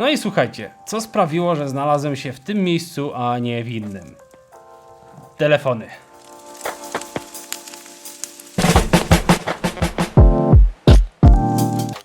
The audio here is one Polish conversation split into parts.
No i słuchajcie, co sprawiło, że znalazłem się w tym miejscu, a nie w innym? Telefony.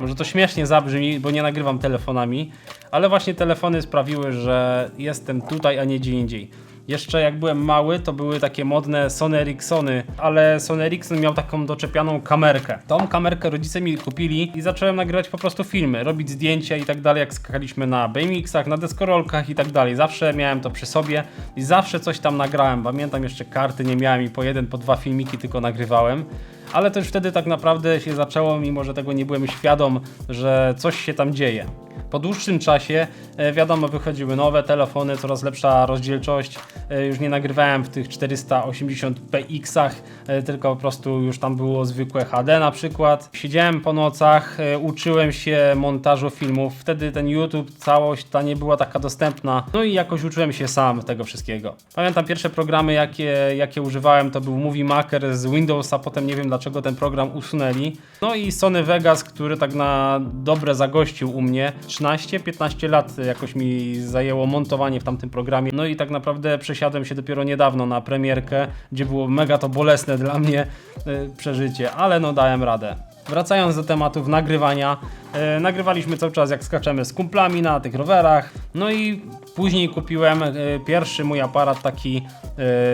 Może to śmiesznie zabrzmi, bo nie nagrywam telefonami, ale właśnie telefony sprawiły, że jestem tutaj, a nie gdzie indziej. Jeszcze jak byłem mały, to były takie modne Sony Ericssony, ale Sony Ericsson miał taką doczepianą kamerkę. Tą kamerkę rodzice mi kupili i zacząłem nagrywać po prostu filmy, robić zdjęcia i tak dalej, jak skakaliśmy na BMX-ach, na deskorolkach i tak dalej. Zawsze miałem to przy sobie i zawsze coś tam nagrałem. Pamiętam jeszcze karty nie miałem i po jeden, po dwa filmiki tylko nagrywałem. Ale też wtedy tak naprawdę się zaczęło, mimo że tego nie byłem świadom, że coś się tam dzieje. Po dłuższym czasie, e, wiadomo, wychodziły nowe telefony, coraz lepsza rozdzielczość. E, Już nie nagrywałem w tych 480px, e, tylko po prostu już tam było zwykłe HD na przykład. Siedziałem po nocach, uczyłem się montażu filmów. Wtedy ten YouTube, całość ta nie była taka dostępna. No i jakoś uczyłem się sam tego wszystkiego. Pamiętam pierwsze programy, jakie, jakie używałem, to był Movie Maker z Windowsa, potem nie wiem dlaczego ten program usunęli. No i Sony Vegas, który tak na dobre zagościł u mnie. 13-15 lat jakoś mi zajęło montowanie w tamtym programie. No i tak naprawdę przesiadłem się dopiero niedawno na premierkę, gdzie było mega to bolesne dla mnie y, przeżycie, ale no dałem radę. Wracając do tematów nagrywania, e, nagrywaliśmy cały czas jak skaczemy z kumplami na tych rowerach. No i później kupiłem e, pierwszy mój aparat taki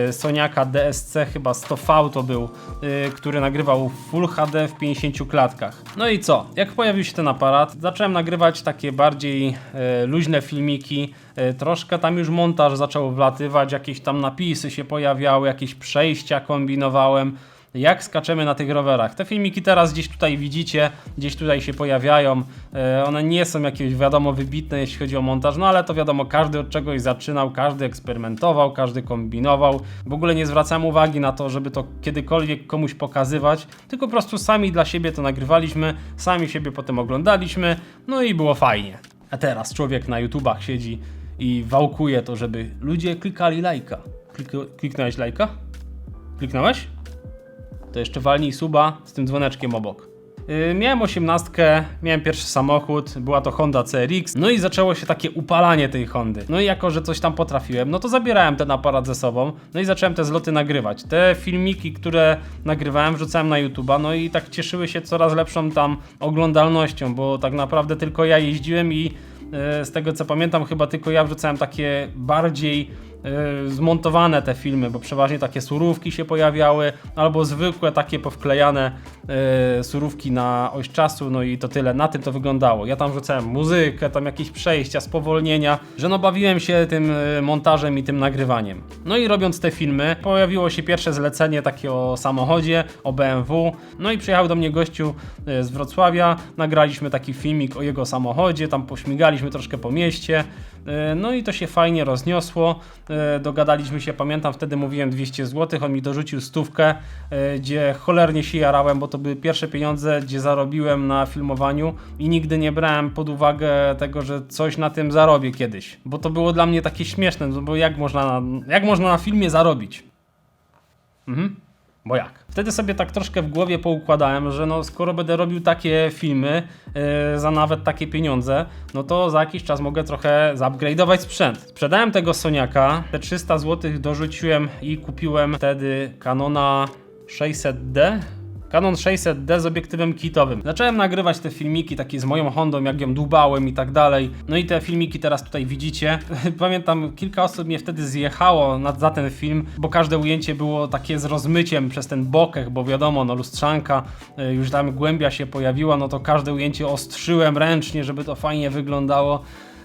e, Soniaka DSC, chyba 100V to był, który nagrywał Full HD w 50 klatkach. No i co? Jak pojawił się ten aparat, zacząłem nagrywać takie bardziej luźne filmiki. Troszkę tam już montaż zaczął wlatywać, jakieś tam napisy się pojawiały, jakieś przejścia kombinowałem jak skaczemy na tych rowerach. Te filmiki teraz gdzieś tutaj widzicie, gdzieś tutaj się pojawiają. E, one nie są jakieś wiadomo wybitne, jeśli chodzi o montaż, no ale to wiadomo, każdy od czegoś zaczynał, każdy eksperymentował, każdy kombinował. W ogóle nie zwracałem uwagi na to, żeby to kiedykolwiek komuś pokazywać, tylko po prostu sami dla siebie to nagrywaliśmy, sami siebie potem oglądaliśmy, no i było fajnie. A teraz człowiek na YouTubach siedzi i wałkuje to, żeby ludzie klikali lajka. Klik kliknąłeś lajka? Kliknąłeś? To jeszcze walnij suba z tym dzwoneczkiem obok. Yy, miałem osiemnastkę, miałem pierwszy samochód, była to Honda CRX, no i zaczęło się takie upalanie tej Hondy. No i jako, że coś tam potrafiłem, no to zabierałem ten aparat ze sobą, no i zacząłem te zloty nagrywać. Te filmiki, które nagrywałem, wrzucałem na YouTube'a, no i tak cieszyły się coraz lepszą tam oglądalnością, bo tak naprawdę tylko ja jeździłem i yy, z tego co pamiętam, chyba tylko ja wrzucałem takie bardziej y, zmontowane te filmy, bo przeważnie takie surówki się pojawiały, albo zwykłe takie powklejane y, surówki na oś czasu, no i to tyle. Na tym to wyglądało. Ja tam wrzucałem muzykę, tam jakieś przejścia, spowolnienia, że no bawiłem się tym y, montażem i tym nagrywaniem. No i robiąc te filmy, pojawiło się pierwsze zlecenie takie o samochodzie, o BMW, no i przyjechał do mnie gościu y, z Wrocławia, nagraliśmy taki filmik o jego samochodzie, tam pośmigaliśmy troszkę po mieście, y, no i to się fajnie rozniosło. E, dogadaliśmy się, pamiętam wtedy mówiłem 200 zł, on mi dorzucił stówkę, e, gdzie cholernie się jarałem, bo to były pierwsze pieniądze, gdzie zarobiłem na filmowaniu i nigdy nie brałem pod uwagę tego, że coś na tym zarobię kiedyś, bo to było dla mnie takie śmieszne, no bo jak można, jak można na filmie zarobić? Mhm. Bo jak? Wtedy sobie tak troszkę w głowie poukładałem, że no skoro będę robił takie filmy yy, za nawet takie pieniądze, no to za jakiś czas mogę trochę zupgrade'ować sprzęt. Sprzedałem tego Soniaka, te 300 zł dorzuciłem i kupiłem wtedy Canona 600D, Canon 600D z obiektywem kitowym. Zacząłem nagrywać te filmiki takie z moją Hondą, jak ją dłubałem i tak dalej. No i te filmiki teraz tutaj widzicie. Pamiętam, kilka osób mnie wtedy zjechało na, za ten film, bo każde ujęcie było takie z rozmyciem przez ten bokech, bo wiadomo, no lustrzanka, y, już tam głębia się pojawiła, no to każde ujęcie ostrzyłem ręcznie, żeby to fajnie wyglądało.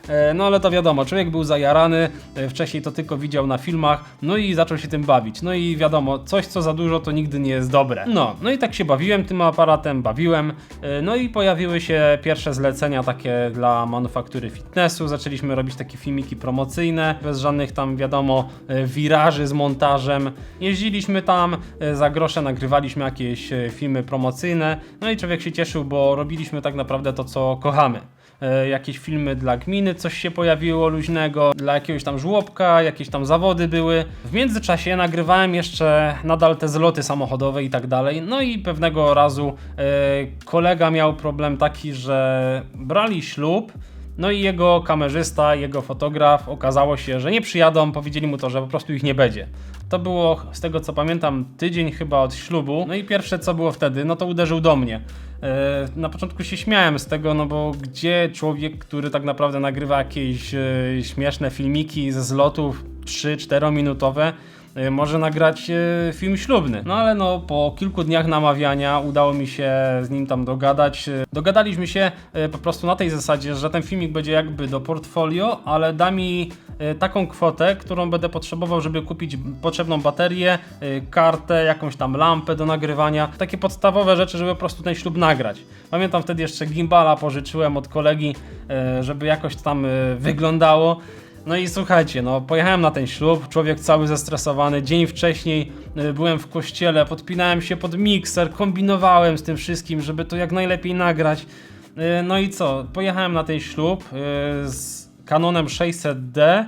E, No ale to wiadomo, człowiek był zajarany, e, wcześniej to tylko widział na filmach, no i zaczął się tym bawić. No i wiadomo, coś co za dużo to nigdy nie jest dobre. No, no i tak się bawiłem tym aparatem, bawiłem. E, No i pojawiły się pierwsze zlecenia takie dla manufaktury fitnessu. Zaczęliśmy robić takie filmiki promocyjne, bez żadnych tam wiadomo wiraży z montażem. Jeździliśmy tam, za grosze nagrywaliśmy jakieś filmy promocyjne. No i człowiek się cieszył, bo robiliśmy tak naprawdę to, co kochamy jakieś filmy dla gminy, coś się pojawiło luźnego, dla jakiegoś tam żłobka, jakieś tam zawody były. W międzyczasie nagrywałem jeszcze nadal te zloty samochodowe i tak dalej. No i pewnego razu e, kolega miał problem taki, że brali ślub. No i jego kamerzysta, jego fotograf okazało się, że nie przyjadą, powiedzieli mu to, że po prostu ich nie będzie. To było, z tego co pamiętam, tydzień chyba od ślubu. No i pierwsze co było wtedy, no to uderzył do mnie. E, Na początku się śmiałem z tego, no bo gdzie człowiek, który tak naprawdę nagrywa jakieś e, śmieszne filmiki ze zlotów 3-4 minutowe, może nagrać e, film ślubny. No ale no po kilku dniach namawiania udało mi się z nim tam dogadać. E, Dogadaliśmy się e, po prostu na tej zasadzie, że ten filmik będzie jakby do portfolio, ale da mi e, taką kwotę, którą będę potrzebował, żeby kupić potrzebną baterię, e, kartę, jakąś tam lampę do nagrywania. Takie podstawowe rzeczy, żeby po prostu ten ślub nagrać. Pamiętam wtedy jeszcze gimbala pożyczyłem od kolegi, e, żeby jakoś tam e, wyglądało. No i słuchajcie, no pojechałem na ten ślub, człowiek cały zestresowany. Dzień wcześniej y, byłem w kościele, podpinałem się pod mikser, kombinowałem z tym wszystkim, żeby to jak najlepiej nagrać. Y, No i co? Pojechałem na ten ślub y, z Canonem 600D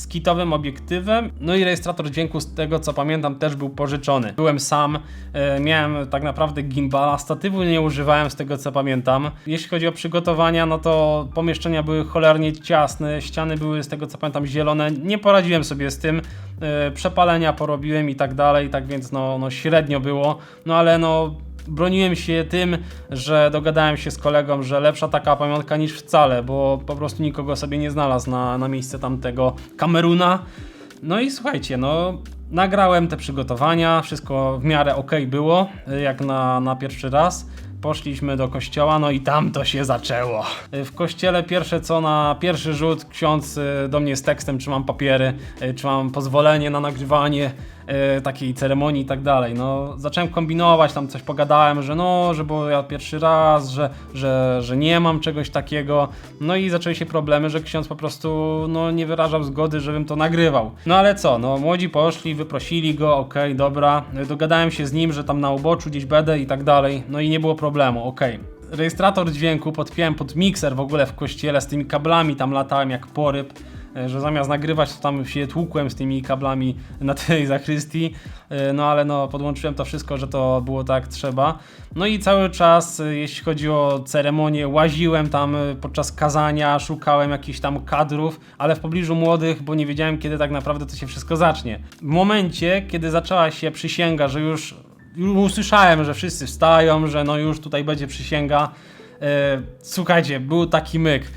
z kitowym obiektywem, no i rejestrator dźwięku z tego co pamiętam też był pożyczony. Byłem sam, e, miałem tak naprawdę gimbala, statywu nie używałem z tego co pamiętam. Jeśli chodzi o przygotowania, no to pomieszczenia były cholernie ciasne, ściany były z tego co pamiętam zielone, nie poradziłem sobie z tym, e, przepalenia porobiłem i tak dalej, tak więc no, no średnio było, no ale no broniłem się tym, że dogadałem się z kolegą, że lepsza taka pamiątka niż wcale, bo po prostu nikogo sobie nie znalazł na, na miejsce tamtego Kameruna. No i słuchajcie, no nagrałem te przygotowania, wszystko w miarę ok było, jak na, na pierwszy raz. Poszliśmy do kościoła, no i tam to się zaczęło. W kościele pierwsze co na pierwszy rzut ksiądz y, do mnie z tekstem, czy mam papiery, y, czy mam pozwolenie na nagrywanie takiej ceremonii i tak dalej. No zacząłem kombinować, tam coś pogadałem, że no, że bo ja pierwszy raz, że, że, że nie mam czegoś takiego. No i zaczęły się problemy, że ksiądz po prostu no, nie wyrażał zgody, żebym to nagrywał. No ale co, no młodzi poszli, wyprosili go, okej, dobra. Dogadałem się z nim, że tam na uboczu gdzieś będę i tak dalej. No i nie było problemu, okej. Rejestrator dźwięku podpiąłem pod mikser w ogóle w kościele z tymi kablami, tam latałem jak poryb e, że zamiast nagrywać, to tam się tłukłem z tymi kablami na tej zachrystii, e, no ale no podłączyłem to wszystko, że to było tak trzeba. No i cały czas, e, jeśli chodzi o ceremonię, łaziłem tam e, podczas kazania, szukałem jakichś tam kadrów, ale w pobliżu młodych, bo nie wiedziałem kiedy tak naprawdę to się wszystko zacznie. W momencie, kiedy zaczęła się przysięga, że już, usłyszałem, że wszyscy wstają, że no już tutaj będzie przysięga, e, słuchajcie, był taki myk.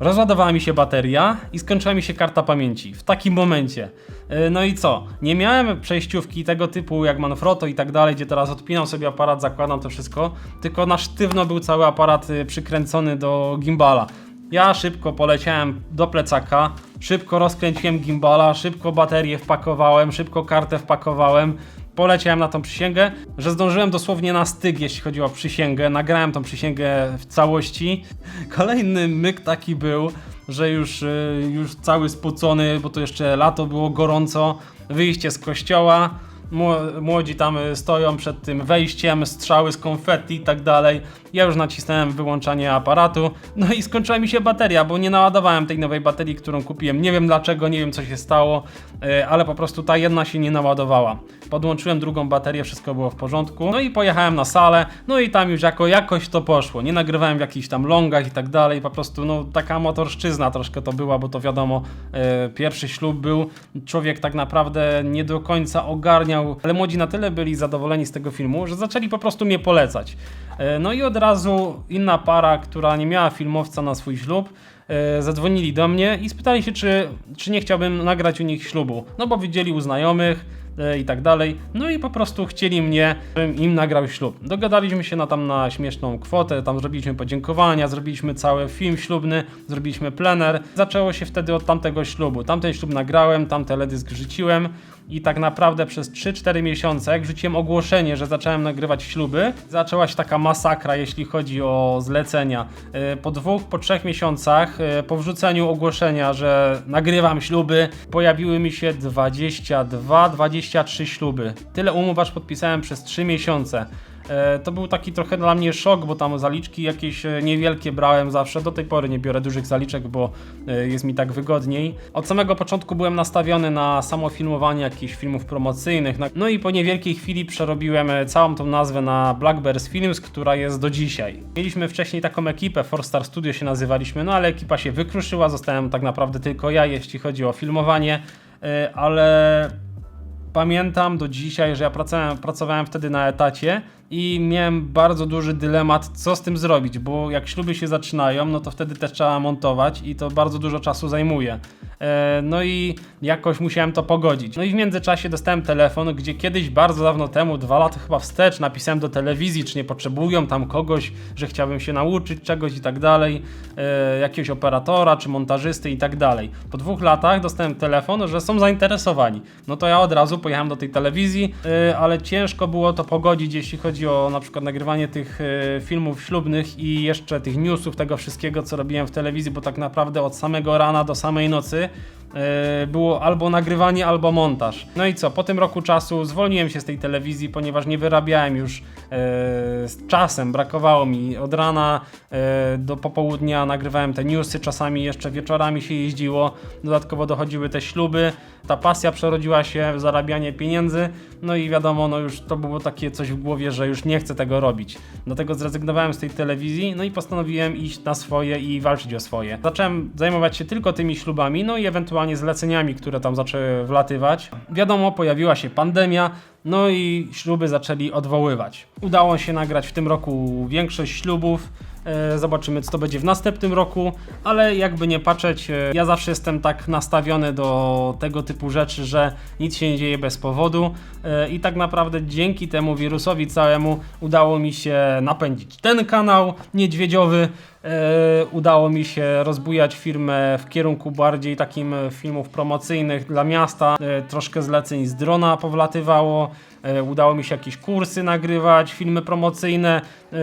Rozładowała mi się bateria i skończyła mi się karta pamięci. W takim momencie. Yy, No i co? Nie miałem przejściówki tego typu jak Manfrotto i tak dalej, gdzie teraz odpinam sobie aparat, zakładam to wszystko, tylko na sztywno był cały aparat y, przykręcony do gimbala. Ja szybko poleciałem do plecaka, szybko rozkręciłem gimbala, szybko baterię wpakowałem, szybko kartę wpakowałem, poleciałem na tą przysięgę, że zdążyłem dosłownie na styk, jeśli chodzi o przysięgę. Nagrałem tą przysięgę w całości. Kolejny myk taki był, że już, y, już cały spocony, bo to jeszcze lato było gorąco. Wyjście z kościoła. Mło- Młodzi tam stoją przed tym wejściem, strzały z konfetti i tak dalej. Ja już nacisnąłem wyłączanie aparatu. No i skończyła mi się bateria, bo nie naładowałem tej nowej baterii, którą kupiłem. Nie wiem dlaczego, nie wiem co się stało, y, ale po prostu ta jedna się nie naładowała. Podłączyłem drugą baterię, wszystko było w porządku. No i pojechałem na salę, no i tam już jako jakoś to poszło. Nie nagrywałem w jakichś tam longach i tak dalej, po prostu no taka motorszczyzna troszkę to była, bo to wiadomo, e, pierwszy ślub był, człowiek tak naprawdę nie do końca ogarniał, ale młodzi na tyle byli zadowoleni z tego filmu, że zaczęli po prostu mnie polecać. E, no i od razu inna para, która nie miała filmowca na swój ślub, e, zadzwonili do mnie i spytali się, czy, czy nie chciałbym nagrać u nich ślubu. No bo widzieli u znajomych, e, i tak dalej. No i po prostu chcieli mnie, żebym im nagrał ślub. Dogadaliśmy się na tam na śmieszną kwotę, tam zrobiliśmy podziękowania, zrobiliśmy cały film ślubny, zrobiliśmy plener. Zaczęło się wtedy od tamtego ślubu. Tamten ślub nagrałem, tam teledysk wrzuciłem i tak naprawdę przez 3-4 miesiące, jak wrzuciłem ogłoszenie, że zacząłem nagrywać śluby, zaczęła się taka masakra, jeśli chodzi o zlecenia. E, Po dwóch, po trzech miesiącach, e, po wrzuceniu ogłoszenia, że nagrywam śluby, pojawiły mi się 22, 23 śluby. Tyle umów aż podpisałem przez 3 miesiące. E, To był taki trochę dla mnie szok, bo tam zaliczki jakieś e, niewielkie brałem zawsze. Do tej pory nie biorę dużych zaliczek, bo e, jest mi tak wygodniej. Od samego początku byłem nastawiony na samo filmowanie jakichś filmów promocyjnych. No i po niewielkiej chwili przerobiłem całą tą nazwę na Blackbears Films, która jest do dzisiaj. Mieliśmy wcześniej taką ekipę, Four Star Studio się nazywaliśmy, no ale ekipa się wykruszyła, zostałem tak naprawdę tylko ja, jeśli chodzi o filmowanie, ale pamiętam do dzisiaj, że ja pracowałem, pracowałem wtedy na etacie i miałem bardzo duży dylemat, co z tym zrobić, bo jak śluby się zaczynają, no to wtedy też trzeba montować i to bardzo dużo czasu zajmuje. E, No i jakoś musiałem to pogodzić. No i w międzyczasie dostałem telefon, gdzie kiedyś bardzo dawno temu, dwa lata chyba wstecz, napisałem do telewizji, czy nie potrzebują tam kogoś, że chciałbym się nauczyć czegoś i tak dalej, e, jakiegoś operatora, czy montażysty i tak dalej. Po dwóch latach dostałem telefon, że są zainteresowani. No to ja od razu pojechałem do tej telewizji, e, ale ciężko było to pogodzić, jeśli chodzi o na przykład nagrywanie tych e, filmów ślubnych i jeszcze tych newsów, tego wszystkiego, co robiłem w telewizji, bo tak naprawdę od samego rana do samej nocy było albo nagrywanie, albo montaż. No i co, po tym roku czasu zwolniłem się z tej telewizji, ponieważ nie wyrabiałem już e, z czasem, brakowało mi od rana e, do popołudnia, nagrywałem te newsy, czasami jeszcze wieczorami się jeździło, dodatkowo dochodziły te śluby, ta pasja przerodziła się w zarabianie pieniędzy, no i wiadomo, no już to było takie coś w głowie, że już nie chcę tego robić. Dlatego zrezygnowałem z tej telewizji, no i postanowiłem iść na swoje i walczyć o swoje. Zacząłem zajmować się tylko tymi ślubami, no i ewentualnie zleceniami, które tam zaczęły wlatywać. Wiadomo, pojawiła się pandemia, no i śluby zaczęli odwoływać. Udało się nagrać w tym roku większość ślubów. E, Zobaczymy, co to będzie w następnym roku, ale jakby nie patrzeć, e, ja zawsze jestem tak nastawiony do tego typu rzeczy, że nic się nie dzieje bez powodu e, i tak naprawdę dzięki temu wirusowi całemu udało mi się napędzić ten kanał niedźwiedziowy, udało mi się rozbujać firmę w kierunku bardziej takim filmów promocyjnych dla miasta, troszkę zleceń z drona powlatywało, udało mi się jakieś kursy nagrywać, filmy promocyjne, e,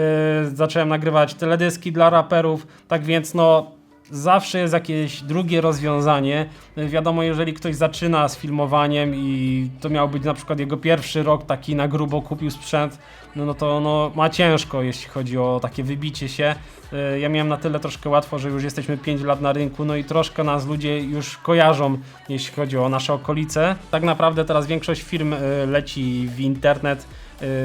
zacząłem nagrywać teledyski dla raperów, tak więc no zawsze jest jakieś drugie rozwiązanie. Wiadomo, jeżeli ktoś zaczyna z filmowaniem i to miał być na przykład jego pierwszy rok, taki na grubo kupił sprzęt, no, no to no, ma ciężko, jeśli chodzi o takie wybicie się. E, Ja miałem na tyle troszkę łatwo, że już jesteśmy 5 lat na rynku, no i troszkę nas ludzie już kojarzą, jeśli chodzi o nasze okolice. Tak naprawdę teraz większość firm e, leci w internet,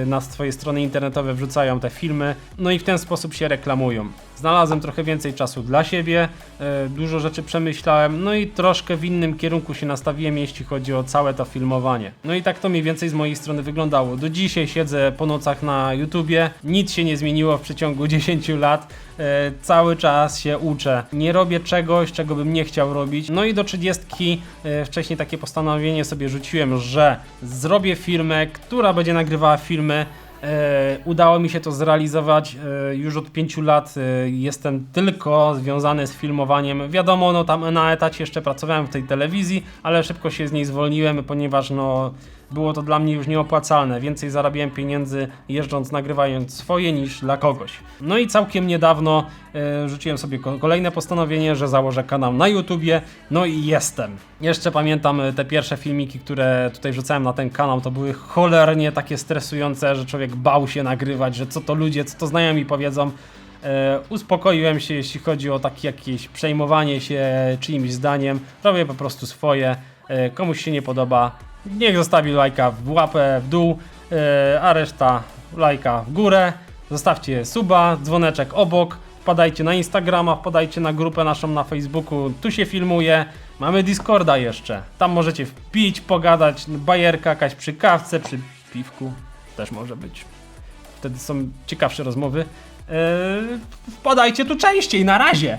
na swoje strony internetowe wrzucają te filmy, no i w ten sposób się reklamują. Znalazłem trochę więcej czasu dla siebie, e, dużo rzeczy przemyślałem, no i troszkę w innym kierunku się nastawiłem, jeśli chodzi o całe to filmowanie. No i tak to mniej więcej z mojej strony wyglądało. Do dzisiaj siedzę po nocach na YouTubie, nic się nie zmieniło w przeciągu 10 lat, cały czas się uczę. Nie robię czegoś, czego bym nie chciał robić. No i do 30 e, wcześniej takie postanowienie sobie rzuciłem, że zrobię firmę, która będzie nagrywała filmy. E, udało mi się to zrealizować. E, już od 5 lat e, jestem tylko związany z filmowaniem. Wiadomo, no tam na etacie jeszcze pracowałem w tej telewizji, ale szybko się z niej zwolniłem, ponieważ no było to dla mnie już nieopłacalne. Więcej zarabiałem pieniędzy jeżdżąc, nagrywając swoje niż dla kogoś. No i całkiem niedawno e, rzuciłem sobie ko- kolejne postanowienie, że założę kanał na YouTubie. No i jestem. Jeszcze pamiętam e, te pierwsze filmiki, które tutaj wrzucałem na ten kanał. To były cholernie takie stresujące, że człowiek bał się nagrywać, że co to ludzie, co to znajomi powiedzą. E, uspokoiłem się, jeśli chodzi o takie jakieś przejmowanie się czyimś zdaniem. Robię po prostu swoje. Komuś się nie podoba, niech zostawi lajka w łapę w dół, e, a reszta lajka w górę. Zostawcie suba, dzwoneczek obok. Wpadajcie na Instagrama, wpadajcie na grupę naszą na Facebooku. Tu się filmuje. Mamy Discorda jeszcze. Tam możecie wpić, pogadać. Bajerka jakaś przy kawce, przy piwku. Też może być. Wtedy są ciekawsze rozmowy. Eee, wpadajcie tu częściej, na razie!